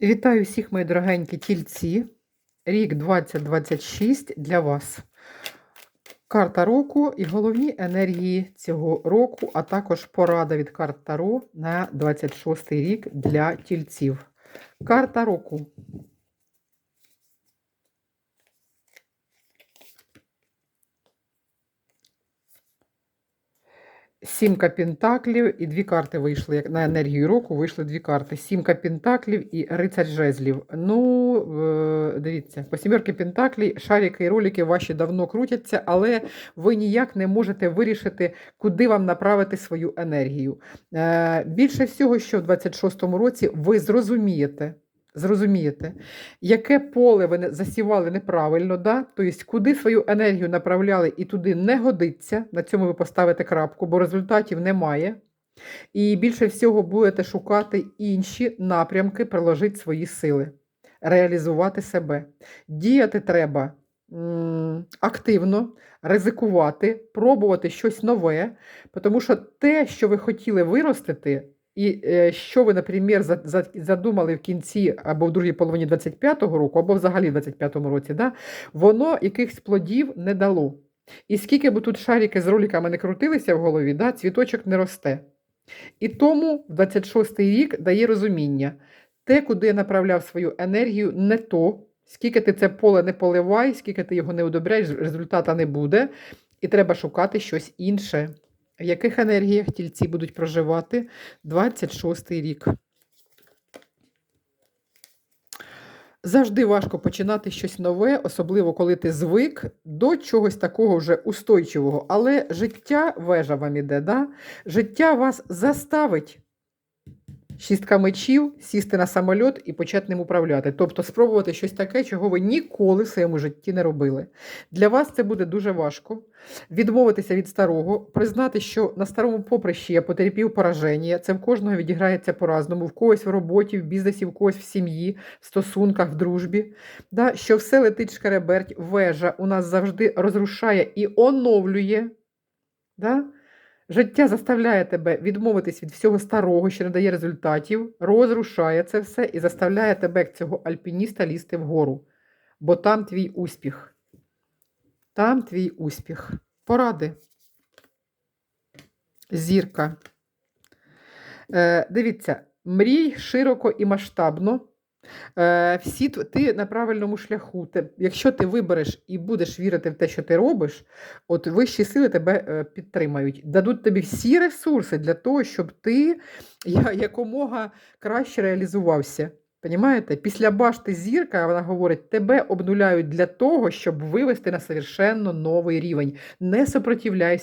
Вітаю всіх, мої дорогенькі тільці. Рік 2026 для вас. Карта року і головні енергії цього року, а також порада від карт Таро на 26 рік для тільців. Карта року. Сімка пентаклів і дві карти вийшли. Як на енергію року вийшли дві карти. Сімка пентаклів і рицарь жезлів. Ну, е, дивіться, по сімерки пентаклів шарики і ролики ваші давно крутяться, але ви ніяк не можете вирішити, куди вам направити свою енергію. Е, Більше всього, що в 26-му році ви зрозумієте. Зрозумієте, яке поле ви засівали неправильно, да? тобто куди свою енергію направляли і туди не годиться, на цьому ви поставите крапку, бо результатів немає. І більше всього будете шукати інші напрямки, приложити свої сили, реалізувати себе. Діяти треба активно, ризикувати, пробувати щось нове, тому що те, що ви хотіли виростити, і е, що ви, наприклад, за- за- задумали в кінці або в другій половині 25-го року, або взагалі в 25-му році, да, воно якихось плодів не дало. І скільки б тут шарики з роликами не крутилися в голові, да, цвіточок не росте. І тому 26-й рік дає розуміння, те, куди я направляв свою енергію, не то, скільки ти це поле не поливай, скільки ти його не удобряєш, результата не буде, і треба шукати щось інше. В яких енергіях тільці будуть проживати 26-й рік? Завжди важко починати щось нове, особливо коли ти звик до чогось такого вже устойчивого. Але життя вежа вам іде, да? життя вас заставить шістка мечів, сісти на самольот і почати ним управляти. Тобто спробувати щось таке, чого ви ніколи в своєму житті не робили. Для вас це буде дуже важко. Відмовитися від старого, признати, що на старому поприщі я потерпів пораження. Це в кожного відіграється по-разному, в когось в роботі, в бізнесі, в когось в сім'ї, в стосунках, в дружбі. Да? Що все летить шкереберть, вежа у нас завжди розрушає і оновлює. Да? Життя заставляє тебе відмовитись від всього старого, що не дає результатів, розрушає це все і заставляє тебе, цього альпініста, лізти вгору. Бо там твій успіх. Там твій успіх. Поради. Зірка. Е, дивіться, мрій широко і масштабно. Е, всі ти на правильному шляху. Якщо ти вибереш і будеш вірити в те, що ти робиш, от вищі сили тебе е, підтримають, дадуть тобі всі ресурси для того, щоб ти якомога краще реалізувався. Понімаєте? Після башти зірка вона говорить, тебе обнуляють для того, щоб вивести на совершенно новий рівень. Не сопротивляйся.